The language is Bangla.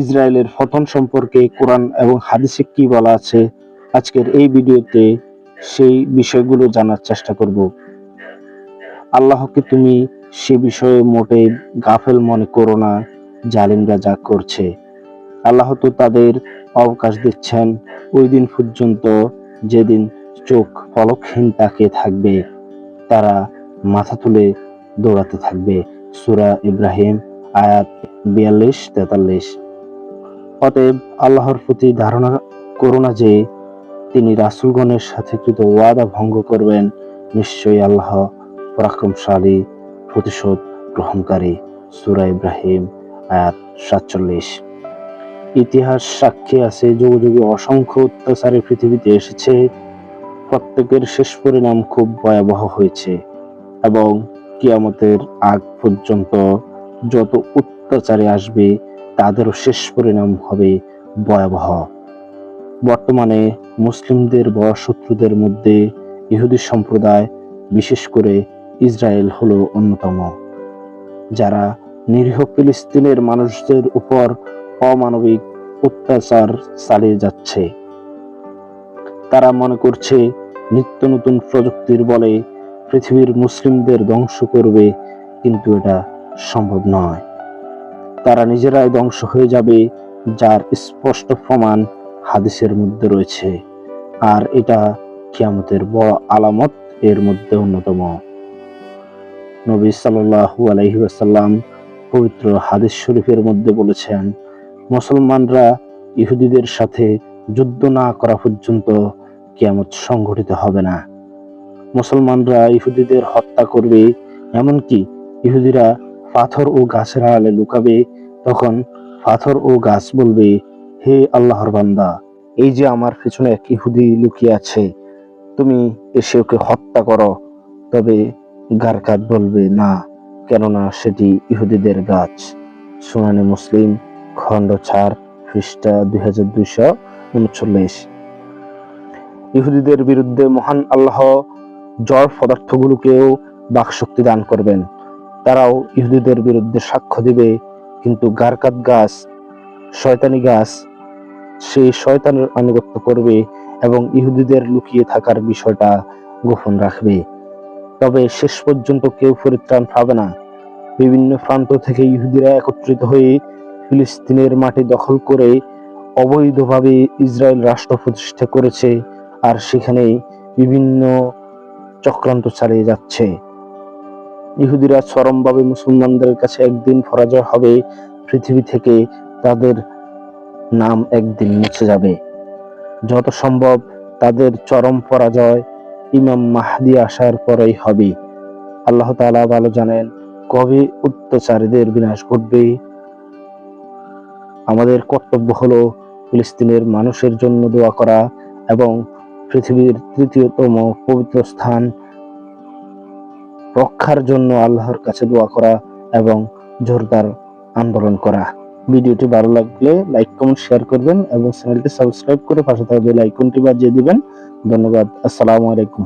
ইসরায়েলের পতন সম্পর্কে কোরআন এবং হাদিসে কি বলা আছে, আজকের এই ভিডিওতে সেই বিষয়গুলো জানার চেষ্টা করব। আল্লাহকে তুমি সে বিষয়ে মোটে গাফেল মনে করো না, জালিমরা যা করছে। আল্লাহ তো তাদের অবকাশ দিচ্ছেন, ওই দিন পর্যন্ত যেদিন চোখ পলকহীন তাকিয়ে থাকবে, তারা মাথা তুলে দৌড়াতে থাকবে। সুরা ইব্রাহিম, আয়াত বিয়াল্লিশ, তেতাল্লিশ। অতএব আল্লাহর প্রতি ধারণা করো না যে তিনি রাসুলগণের সাথে কৃত ওয়াদা ভঙ্গ করবেন। নিশ্চয়ই আল্লাহ পরাক্রমশালী, প্রতিশোধ গ্রহণকারী। সুরা ইব্রাহিম, আয়াত সাতচল্লিশ। ইতিহাস সাক্ষী আছে যুগ যুগে অসংখ্য অত্যাচারে পৃথিবীতে এসেছে। প্রত্যেকের শেষ পরিণাম খুব ভয়াবহ হয়েছে এবং কিয়ামতের আগ পর্যন্ত যত অত্যাচারে আসবে তাদেরও শেষ পরিণাম হবে ভয়াবহ। বর্তমানে মুসলিমদের বড় শত্রুদের মধ্যে ইহুদি সম্প্রদায়, বিশেষ করে ইসরায়েল হলো অন্যতম। যারা নিরীহ ফিলিস্তিনের মানুষদের উপর অমানবিক অত্যাচার চালিয়ে যাচ্ছে। তারা মনে করছে নিত্য নতুন প্রযুক্তির বলে পৃথিবীর মুসলিমদের ধ্বংস করবে, কিন্তু এটা সম্ভব নয়। তারা নিজেরাই ধ্বংস হয়ে যাবে, যার স্পষ্ট প্রমাণ হাদিসের মধ্যে রয়েছে। আর এটা কিয়ামতের বড় আলামত, এর মধ্যে অন্যতম। নবী সাল্লাল্লাহু আলাইহি ওয়াসাল্লাম পবিত্র হাদিস শরীফের মধ্যে বলেছেন, মুসলমানরা ইহুদিদের সাথে যুদ্ধ না করা পর্যন্ত কিয়ামত সংঘটিত হবে না। মুসলমানরা ইহুদিদের হত্যা করবে, এমনকি ইহুদিরা পাথর ও গাছের আড়ালে লুকাবে, তখন পাথর ও গাছ বলবে, হে আল্লাহর বান্দা, এই যে আমার পেছনে এক ইহুদি লুকিয়ে আছে, তুমি এসে ওকে হত্যা করো। তবে গারকাত বলবে, না, কেননা সেটি ইহুদিদের গাছ। সুনানি মুসলিম, খণ্ড ছাড় খ্রিস্টা দুই হাজার দুইশো উনচল্লিশ। ইহুদিদের বিরুদ্ধে মহান আল্লাহ জড় পদার্থগুলোকেও বাকশক্তি দান করবেন। তারাও ইহুদিদের বিরুদ্ধে সাক্ষ্য দিবে, কিন্তু গারকাত গাছ, শয়তানি গাছ, সেই শয়তানের আনুগত্য করবে এবং ইহুদিদের লুকিয়ে থাকার বিষয়টা গোপন রাখবে। তবে শেষ পর্যন্ত কেউ পরিত্রাণ পাবে না। বিভিন্ন প্রান্ত থেকে ইহুদিরা একত্রিত হয়ে ফিলিস্তিনের মাটি দখল করে অবৈধভাবে ইসরায়েল রাষ্ট্র প্রতিষ্ঠা করেছে, আর সেখানে বিভিন্ন চক্রান্ত চালিয়ে যাচ্ছে। ইহুদিরা চরমভাবে মুসলমানদের কাছে একদিন পরাজয় হবে, পৃথিবী থেকে তাদের নাম একদিন মুছে যাবে। যত সম্ভব তাদের চরম পরাজয় ইমাম মাহদি আসার পরেই হবে। আল্লাহ তাআলা ভালো জানেন কবে অত্যাচারীদের বিনাশ ঘটবে। আমাদের কর্তব্য হলো ফিলিস্তিনের মানুষের জন্য দোয়া করা এবং পৃথিবীর তৃতীয়তম পবিত্র স্থান রক্ষার জন্য আল্লাহর কাছে দোয়া করা এবং জোরদার আন্দোলন করা। ভিডিওটি ভালো লাগলে লাইক, কমেন্ট, শেয়ার করবেন এবং চ্যানেলটি সাবস্ক্রাইব করে পাশে থাকা বেল আইকনটি বাজিয়ে দিবেন। ধন্যবাদ। আসসালামু আলাইকুম।